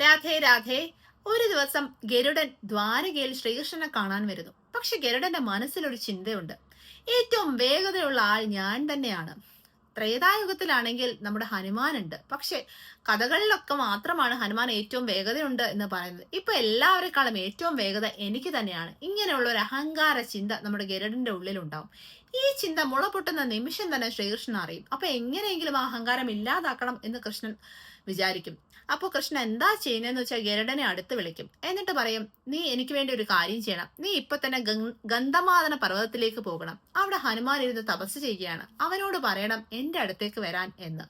രാധേ രാധേ. ഒരു ദിവസം ഗരുഡൻ ദ്വാരകയിൽ ശ്രീകൃഷ്ണനെ കാണാൻ വരുന്നു. പക്ഷെ ഗരുഡന്റെ മനസ്സിലൊരു ചിന്തയുണ്ട്. ഏറ്റവും വേഗതയുള്ള ആൾ ഞാൻ തന്നെയാണ്. ത്രേതായുഗത്തിലാണെങ്കിൽ നമ്മുടെ ഹനുമാനുണ്ട്. പക്ഷെ കഥകളിലൊക്കെ മാത്രമാണ് ഹനുമാൻ ഏറ്റവും വേഗതയുണ്ട് എന്ന് പറയുന്നത്. ഇപ്പൊ എല്ലാവരെക്കാളും ഏറ്റവും വേഗത എനിക്ക് തന്നെയാണ്. ഇങ്ങനെയുള്ള ഒരു അഹങ്കാര ചിന്ത നമ്മുടെ ഗരുഡന്റെ ഉള്ളിലുണ്ടാവും. ഈ ചിന്ത മുളപൊട്ടുന്ന നിമിഷം തന്നെ ശ്രീകൃഷ്ണൻ അറിയും. അപ്പൊ എങ്ങനെയെങ്കിലും ആ അഹങ്കാരം ഇല്ലാതാക്കണം എന്ന് കൃഷ്ണൻ വിചാരിക്കും. അപ്പോൾ കൃഷ്ണൻ എന്താ ചെയ്യുന്നതെന്ന് വെച്ചാൽ ഗരുഡനെ അടുത്ത് വിളിക്കും. എന്നിട്ട് പറയും നീ എനിക്ക് വേണ്ടി ഒരു കാര്യം ചെയ്യണം. നീ ഇപ്പൊ തന്നെ ഗന്ധമാതന പർവതത്തിലേക്ക് പോകണം. അവിടെ ഹനുമാൻ ഇരുന്ന് തപസ് ചെയ്യുകയാണ്. അവനോട് പറയണം എന്റെ അടുത്തേക്ക് വരാൻ എന്ന്.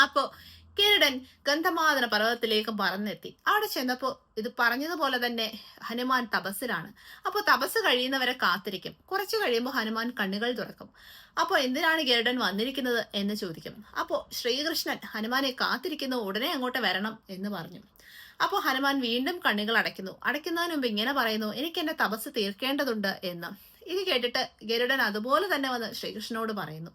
അപ്പോ കിരുടൻ ഗന്ധമാതന പർവതത്തിലേക്ക് പറന്നെത്തി. അവിടെ ചെന്നപ്പോ ഇത് പറഞ്ഞതുപോലെ തന്നെ ഹനുമാൻ തപസ്സിലാണ്. അപ്പോൾ തപസ് കഴിയുന്നവരെ കാത്തിരിക്കും. കുറച്ചു കഴിയുമ്പോൾ ഹനുമാൻ കണ്ണുകൾ തുറക്കും. അപ്പോൾ എന്തിനാണ് ഗരുഡൻ വന്നിരിക്കുന്നത് എന്ന് ചോദിക്കും. അപ്പോൾ ശ്രീകൃഷ്ണൻ ഹനുമാനെ കാത്തിരിക്കുന്നു ഉടനെ അങ്ങോട്ട് വരണം എന്ന് പറഞ്ഞു. അപ്പോൾ ഹനുമാൻ വീണ്ടും കണ്ണുകൾ അടയ്ക്കുന്നു. അടയ്ക്കുന്നതിന് മുമ്പ് ഇങ്ങനെ പറയുന്നു എനിക്ക് എന്റെ തപസ് തീർക്കേണ്ടതുണ്ട് എന്ന്. ഇത് കേട്ടിട്ട് ഗരുഡൻ അതുപോലെ തന്നെ വന്ന് ശ്രീകൃഷ്ണനോട് പറയുന്നു.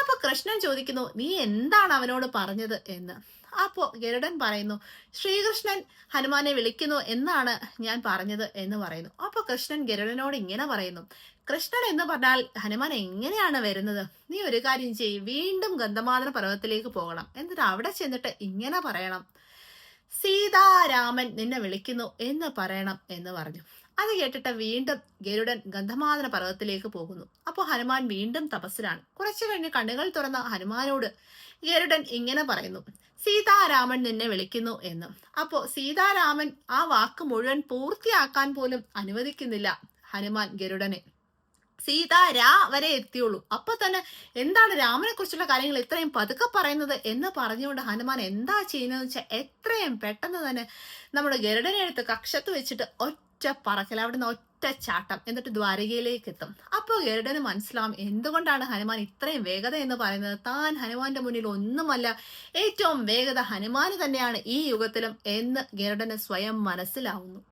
അപ്പൊ കൃഷ്ണൻ ചോദിക്കുന്നു നീ എന്താണ് അവനോട് പറഞ്ഞത്? എന്ന്. അപ്പോൾ ഗരുഡൻ പറയുന്നു ശ്രീകൃഷ്ണൻ ഹനുമാനെ വിളിക്കുന്നു എന്നാണ് ഞാൻ പറഞ്ഞത് എന്ന് പറയുന്നു. അപ്പൊ കൃഷ്ണൻ ഗരുഡനോട് ഇങ്ങനെ പറയുന്നു. കൃഷ്ണൻ എന്ന് പറഞ്ഞാൽ ഹനുമാൻ എങ്ങനെയാണ് വരുന്നത്? നീ ഒരു കാര്യം ചെയ്യ് വീണ്ടും ഗന്ധമാദന പർവതത്തിലേക്ക് പോകണം. എന്നിട്ട് അവിടെ ചെന്നിട്ട് ഇങ്ങനെ പറയണം. സീതാരാമൻ നിന്നെ വിളിക്കുന്നു എന്ന് പറയണം എന്ന് പറഞ്ഞു. അത് കേട്ടിട്ട് വീണ്ടും ഗരുഡൻ ഗന്ധമാതന പർവതത്തിലേക്ക് പോകുന്നു. അപ്പോൾ ഹനുമാൻ വീണ്ടും തപസ്സിലാണ്. കുറച്ചു കഴിഞ്ഞ് കണ്ണുകൾ തുറന്ന ഹനുമാനോട് ഗരുഡൻ ഇങ്ങനെ പറയുന്നു സീതാരാമൻ നിന്നെ വിളിക്കുന്നു എന്ന്. അപ്പോൾ സീതാരാമൻ ആ വാക്ക് മുഴുവൻ പൂർത്തിയാക്കാൻ പോലും അനുവദിക്കുന്നില്ല. ഹനുമാൻ ഗരുഡനെ സീത രാ വരെ എത്തിയുള്ളൂ. അപ്പൊ തന്നെ എന്താണ് രാമനെ കുറിച്ചുള്ള കാര്യങ്ങൾ ഇത്രയും പതുക്കെ പറയുന്നത് എന്ന് പറഞ്ഞുകൊണ്ട് ഹനുമാൻ എന്താ ചെയ്യുന്നത് വെച്ചാൽ എത്രയും പെട്ടെന്ന് തന്നെ നമ്മുടെ ഗരുഡനെ എടുത്ത് കക്ഷത്ത് വെച്ചിട്ട് ഒറ്റ പറക്കൽ അവിടുന്ന് ഒറ്റ ചാട്ടം എന്നിട്ട് ദ്വാരകയിലേക്ക് എത്തും. അപ്പോൾ ഗരുഡന് മനസ്സിലാവും എന്തുകൊണ്ടാണ് ഹനുമാൻ ഇത്രയും വേഗത എന്ന് പറയുന്നത്. താൻ ഹനുമാന്റെ മുന്നിൽ ഒന്നുമല്ല ഏറ്റവും വേഗത ഹനുമാന് തന്നെയാണ് ഈ യുഗത്തിലും എന്ന് ഗരുഡന് സ്വയം മനസ്സിലാവുന്നു.